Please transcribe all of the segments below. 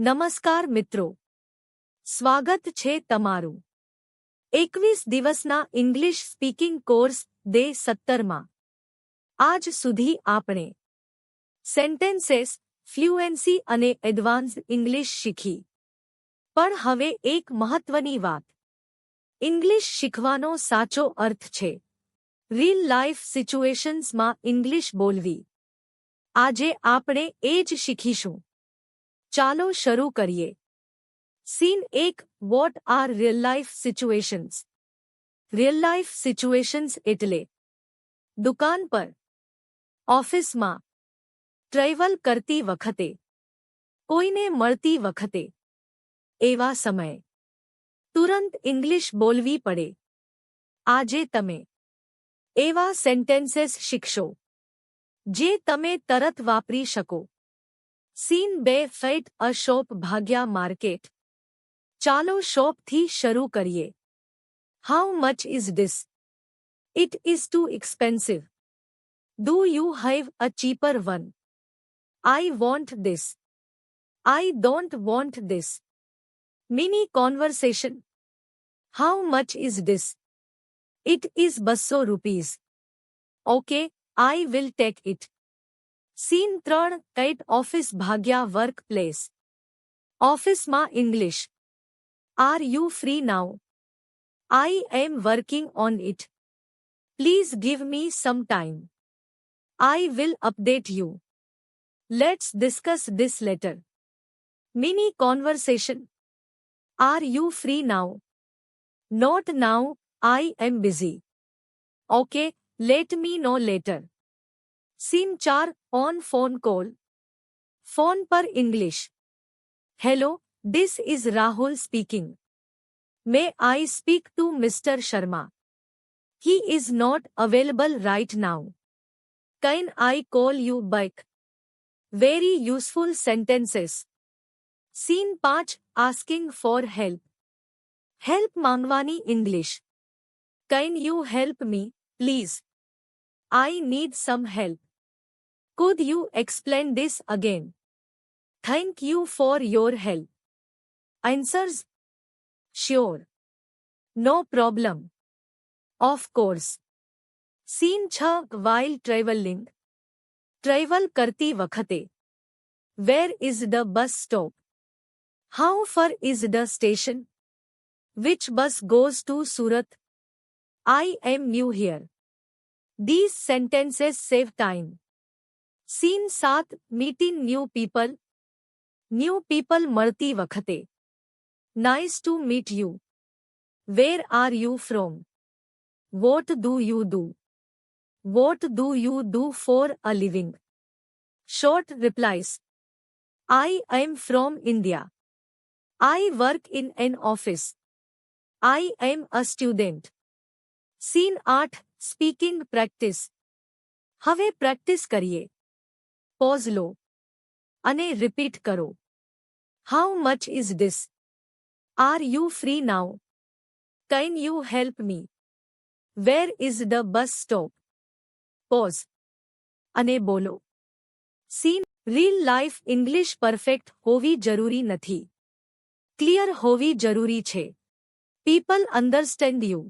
નમસ્કાર મિત્રો. સ્વાગત છે તમારું. એકવીસ દિવસના ઇંગ્લિશ સ્પીકિંગ કોર્સ દે સત્તરમાં. આજ સુધી આપણે સેન્ટેન્સીસ ફ્લુએન્સી અને એડવાન્સ ઇંગ્લિશ શીખી. પણ હવે એક મહત્વની વાત. ઇંગ્લિશ શીખવાનો સાચો અર્થ છે. રીલ લાઇફ સિચ્યુએશન્સમાં ઇંગ્લિશ બોલવી. આજે આપણે એ જ શીખીશું. ચાલો શરૂ કરીએ સીન એક what are real life situations real life situations એટલે દુકાન પર ઓફિસમાં ટ્રેવલ કરતી વખતે કોઈને મળતી વખતે એવા સમયે તુરંત ઇંગ્લિશ બોલવી પડે આજે તમે એવા સેન્ટેન્સીસ શીખશો જે તમે તરત વાપરી શકો સીન બે ફેટ અ શોપ ભાગ્યા માર્કેટ ચાલો શોપથી શરૂ કરીએ how much is this it is too expensive do you have a cheaper one I want this I don't want this mini conversation how much is this it is બસો rupees okay I will take it scene ત્રણ કૈટ office ભાગ્યા work place ઓફિસમાં English are you free now I am working on it please give me some time I will update you let's discuss this later mini conversation are you free now not now I am busy okay let me know later scene चार on phone call phone पर English hello this is Rahul speaking may I speak to mister Sharma he is not available right now can I call you back very useful sentences scene पांच asking for help help मांगवानी English can you help me please I need some help could you explain this again? Thank you for your help. Answers Sure. No problem. Of course. Scene 6 While traveling. Travel karti vakhate Where is the bus stop? How far is the station? Which bus goes to Surat? I am new here. These sentences save time. Scene સાત meeting new people new people મળતી વખતે nice to meet you where are you from what do you do what do you do for a living short replies I am from India I work in an office I am a student scene આઠ speaking practice હવે practice કરીએ pose લો અને repeat કરો how much is this are you free now can you help me where is the bus stop pause અને બોલો scene real life English perfect હોવી જરૂરી નથી ક્લિયર હોવી જરૂરી છે people understand you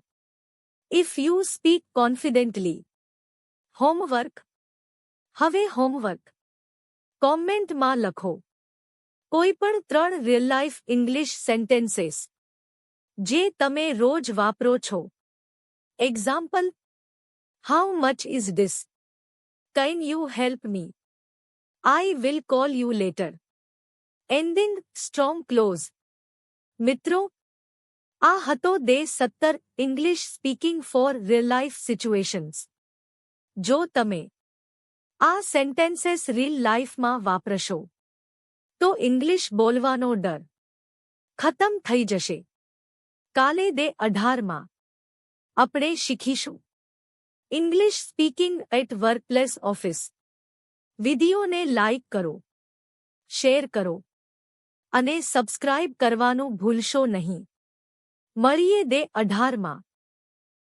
if you speak confidently homework હવે homework કોમેન્ટમાં લખો કોઈપણ ત્રણ રિયલ લાઇફ ઇંગ્લિશ સેન્ટેન્સીસ જે તમે રોજ વાપરો છો example how much is this can you help me I will call you later ending strong close મિત્રો આ હતો દે સત્તર English speaking for real life situations જો તમે આ સેન્ટેન્સીસ રીલ લાઈફમાં વાપરશો. તો ઇંગ્લિશ બોલવાનો ડર. ખતમ થઈ જશે. કાલે દે અઢારમાં. આપણે શીખીશું. English speaking at workplace office વિડીયોને લાઇક કરો. શેર કરો. અને સબસ્ક્રાઇબ કરવાનું ભૂલશો નહીં. મળીએ દે અઢારમાં.